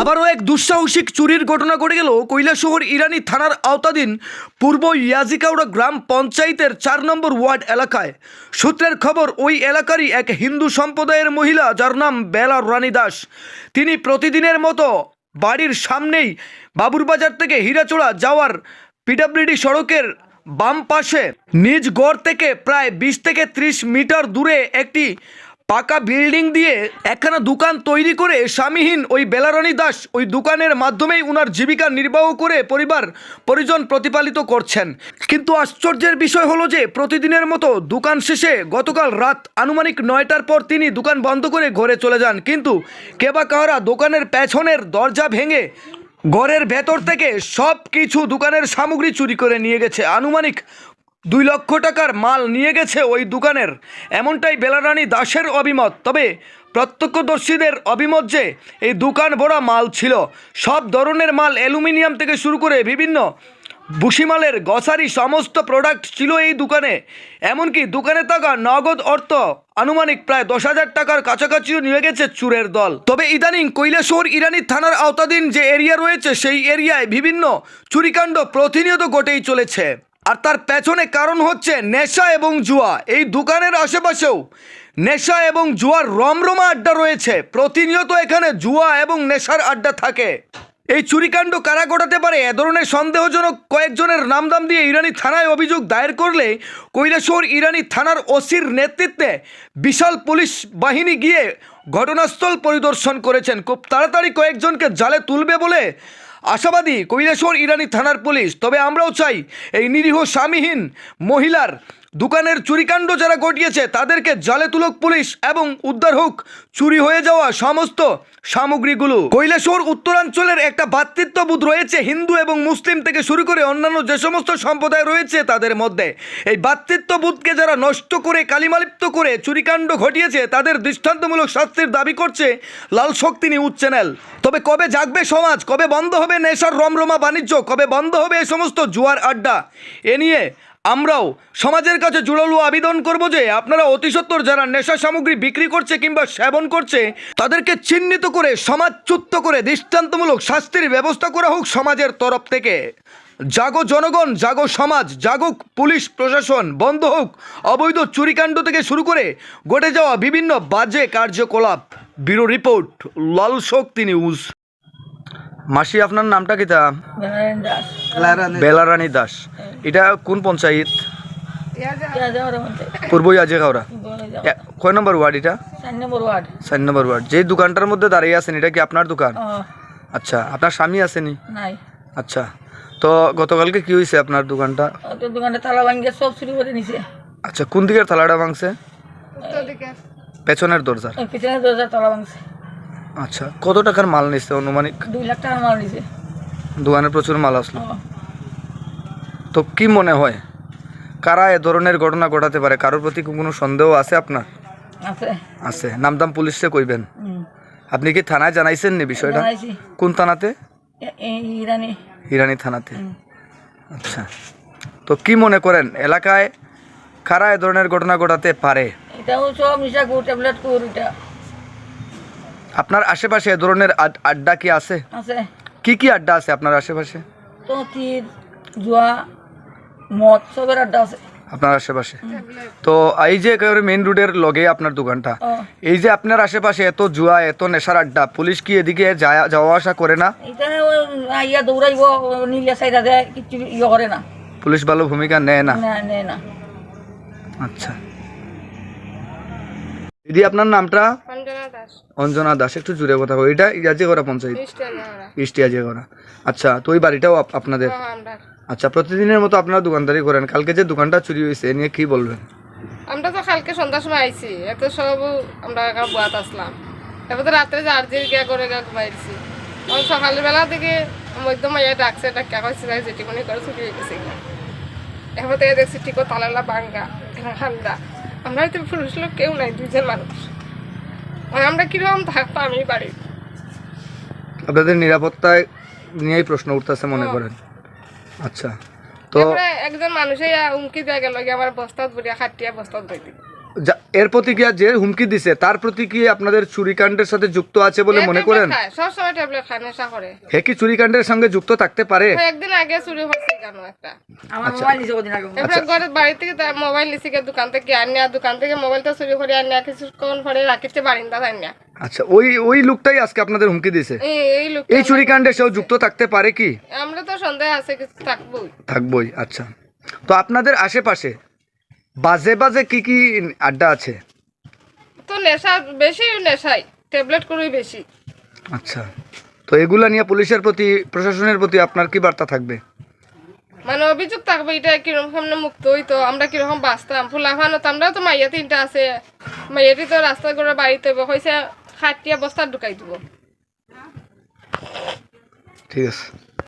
আবারও এক দুঃসাহসিক চুরির ঘটনা ঘটে গেল কৈলাসহর ইরানি থানার আওতাধীন পূর্ব ইয়াজিকাউড়া গ্রাম পঞ্চায়েতের চার নম্বর ওয়ার্ড এলাকায়। সূত্রের খবর, ওই এলাকারই এক হিন্দু সম্প্রদায়ের মহিলা যার নাম বেলা রানী দাস। তিনি প্রতিদিনের মতো বাড়ির সামনেই বাবুরবাজার থেকে হীরাচোড়া যাওয়ার পিডাব্লিউডি সড়কের বাম পাশে নিজ গড় থেকে প্রায় বিশ থেকে ত্রিশ মিটার দূরে একটি পাকা বিল্ডিং দিয়ে একখানা দোকান তৈরি করে স্বামীহীন ওই বেলারণী দাস ওই দোকানের মাধ্যমেই উনার জীবিকা নির্বাহ করে পরিবার, পরিজন প্রতিপালিত করছেন। কিন্তু আশ্চর্যের বিষয় হলো যে প্রতিদিনের মতো দোকান শেষে গতকাল রাত আনুমানিক নয়টার পর তিনি দোকান বন্ধ করে ঘরে চলে যান। কিন্তু কেবা কাহারা দোকানের পেছনের দরজা ভেঙে ঘরের ভেতর থেকে সব কিছু দোকানের সামগ্রী চুরি করে নিয়ে গেছে। আনুমানিক দুই লক্ষ টাকার মাল নিয়ে গেছে ওই দোকানের। এমনটাই বেলারানী দাসের অভিমত। তবে প্রত্যক্ষদর্শীদের অভিমত যে এই দোকান ভরা মাল ছিল। সব ধরনের মাল অ্যালুমিনিয়াম থেকে শুরু করে বিভিন্ন বুসিমালের গসারি সমস্ত প্রোডাক্ট ছিল এই দোকানে। এমনকি দোকানে থাকা নগদ অর্থ আনুমানিক প্রায় দশ হাজার টাকার কাছাকাছিও নিয়ে গেছে চুরের দল। তবে ইদানিং কৈলাসহর ইরানি থানার আওতাধীন যে এরিয়া রয়েছে, সেই এরিয়ায় বিভিন্ন চুরিকাণ্ড প্রতিনিয়ত ঘটেই চলেছে। আর তার পেছনে কারণ হচ্ছে নেশা এবং জুয়া। এই দোকানের আশেপাশেও নেশা এবং জুয়ার রমরমা আড্ডা রয়েছে। প্রতিনিয়ত এখানে জুয়া এবং নেশার আড্ডা থাকে। এই চুরিকাণ্ড কারা ঘটাতে পারে এ ধরনের সন্দেহজনক কয়েকজনের নামদাম দিয়ে ইরানি থানায় অভিযোগ দায়ের করলে কৈলাসহর ইরানি থানার ওসির নেতৃত্বে বিশাল পুলিশ বাহিনী গিয়ে ঘটনাস্থল পরিদর্শন করেছেন। খুব তাড়াতাড়ি কয়েকজনকে জালে তুলবে বলে আশাবাদী কৈলাসর ইরানি থানার পুলিশ। তবে আমরাও চাই এই নিরীহ স্বামীহীন মহিলার দোকানের চুরিকাণ্ড যারা ঘটিয়েছে, তাদেরকে জালে তুলক পুলিশ এবং উদ্ধার হোক। চুরি হয়ে যাওয়া সমস্ত সামগ্রীগুলো। কৈলাসহর উত্তরাঞ্চলের একটা ভ্রাতৃত্ববোধ রয়েছে হিন্দু এবং মুসলিম থেকে শুরু করে অন্যান্য যে সমস্ত সম্প্রদায় রয়েছে তাদের মধ্যে। এই ভ্রাতৃত্ববোধকে যারা নষ্ট করে, কালিমালিপ্ত করে চুরিকাণ্ড ঘটিয়েছে, তাদের দৃষ্টান্তমূলক শাস্তির দাবি করছে লাল শক্তি নিউজ চ্যানেল। তবে কবে জাগবে সমাজ? কবে বন্ধ হবে নেশার রমরমা বাণিজ্য? কবে বন্ধ হবে এই সমস্ত জুয়ার আড্ডা? এ নিয়ে আমরাও সমাজের কাছে জোরালো আবেদন করব যে আপনারা অতিসত্বর যারা নেশা সামগ্রী বিক্রি করছে কিংবা সেবন করছে, তাদেরকে চিহ্নিত করে, সমাজচ্যুত করে, দৃষ্টান্তমূলক শাস্তির ব্যবস্থা করা হোক সমাজের তরফ থেকে। জাগো জনগণ, জাগো সমাজ, জাগুক পুলিশ, প্রশাসন, বন্ধ হোক, অবৈধ চুরিকাণ্ড থেকে শুরু করে, ঘটে যাওয়া বিভিন্ন বাজে কার্যকলাপ। Bureau report, Lal Shakti news. মাসি আপনার নামটা কিতা বেলারানী দাস। এটা কোন পঞ্চায়েত? পূর্ব ইয়াজে খাওড়া বলে যাও এ- কয় নম্বর ওয়ার্ড এটা? চার নম্বর ওয়ার্ড। যে দোকানটার মধ্যে দাঁড়িয়ে আছেন এটা কি আপনার দোকান? আচ্ছা আপনার স্বামী আসেনি? আচ্ছা তো গতকালকে কি হয়েছে আপনার দোকানটা? ওদের তালা ভাঙিয়ে সব চুরি করে নিছে। আচ্ছা কোন দিকের থালাটা ভাঙছে? পেছনের দরজার। ওই পিছনে দরজা তালা ভাঙছে। আচ্ছা কত টাকার মাল নিচ্ছে অনুমানিক? দুই লাখ টাকা মাল নিছে। দোকানে প্রচুর মাল আসলো। তো কি মনে হয় কারা এ ধরনের ঘটনা ঘটাতে পারে? কারোর প্রতি কোনো সন্দেহ আছে আপনার? আছে। আছে। নামদাম পুলিশে কইবেন। আপনি কি থানায় জানাইছেন নি বিষয়টা? কোন থানাতে? ইরানি। হিরানি থানাতে। আচ্ছা। তো কি মনে করেন এলাকায় কারা এ ধরনের ঘটনা ঘটাতে পারে? এটাও সব নিশা ট্যাবলেট এটা আপনার আশেপাশে এ ধরনের আড- আড্ডা কি আছে? আছে। কি কি আড্ডা আছে আপনার আশেপাশে? তো তীর জুয়া মদ সবের আড্ডা আছে। আপনার আশেপাশে? তো এই যে একেবারে মেইন রোডের লগে আপনার দোকানটা ও। এই যে আপনার আশেপাশে এত জুয়া এত নেশার আড্ডা পুলিশ কি এদিকে যায়- যাওয়া আসা করে না? ওই আইয়া দৌড়াইব নিলে সাইডা দেয় কিছু ইয়ে করে না। পুলিশ ভালো ভূমিকা নেয় না? না নেয় না। আচ্ছা। দিদি আপনার নামটা? অঞ্জনা দাস। একটু জুড়ে কথা কই এটা ইয়াজে করা পঞ্চায়েত ইয়াজে করা আচ্ছা তো ওই বাড়িটাও আপ- আপনাদের? আচ্ছা প্রতিদিনের মতো আপনারা দোকানদারি করেন। কালকে যে দোকানটা চুরি হয়েছে এ নিয়ে কি বলবেন? আমরা তো কালকে সন্ধ্যার সময় আইছি। এত সব আমরা একা বুয়াত আসলাম। এবার তো রাত্রে জার্জির গিয়া করে গা ঘুমাইছি। তখন সকালবেলা থেকে মধ্য মাইয়া ডাকছে ডাক্কা কইছে যে যেটি মনে করে ছুটি হয়ে গেছে এবার থেকে দেখছি ঠিক তালালা বাঙ্গা হান্দা আমরা হয়তো পুরুষ লোক কেউ নাই দুজন মানুষ। মানে আমরা কীরকম থাকতাম এই বাড়ি। আপনাদের নিরাপত্তায় নিয়েই প্রশ্ন উঠতেছে মনে করেন। আচ্ছা তো একজন মানুষে উমকি দেওয়া গেল আমার বস্তাত বলিয়া খাটিয়া বস্তাত বই দিল। এর প্রতিক্রিয়া যে হুমকি দিছে তার প্রতি কি আপনাদের চুরিকাণ্ডের সাথে যুক্ত আছে বলে মনে করেন? খায়, সবসময় ট্যাবলেট খায় নেশা করে। হে কি চুরিকাণ্ডের সঙ্গে যুক্ত থাকতে পারে? একদিন আগে চুরি হচ্ছে কেন একটা? আমার মোবাইল নিছে কদিন আগে এরপরে ঘরের বাড়ি থেকে তার মোবাইল নিছি গিয়ে দোকান থেকে আনিয়া দোকান থেকে মোবাইলটা চুরি করে আনিয়া কিছুক্ষণ পরে রাখিছে বারিন্দা আনিয়া আচ্ছা ওই ওই লোকটাই আজকে আপনাদের হুমকি দিছে? এই এই লোক এই চুরিকাণ্ডে সেও যুক্ত থাকতে পারে কি? আমরা তো সন্দেহ আছে কিছু থাকবোই। থাকবই আচ্ছা। তো আপনাদের আশেপাশে বাজে বাজে কি কি আড্ডা আছে? তো নেশা বেশি নেশাই। ট্যাবলেট করেই বেশি। আচ্ছা। তো এগুলা নিয়ে পুলিশের প্রতি প্রশাসনের প্রতি আপনার কি বার্তা থাকবে? মানে অভিযোগ থাকবে এটা কীরকম সামনে মুক্ত হইতো আমরা কীরকম বাঁচতাম? ফুলাফানো তো আমরাও তো মাইয়া তিনটা আছে। মাইয়াটি তো রাস্তা করে বাড়িতে হয়েছে খাটিয়া বস্তা ঢুকাই দিব। ঠিক আছে।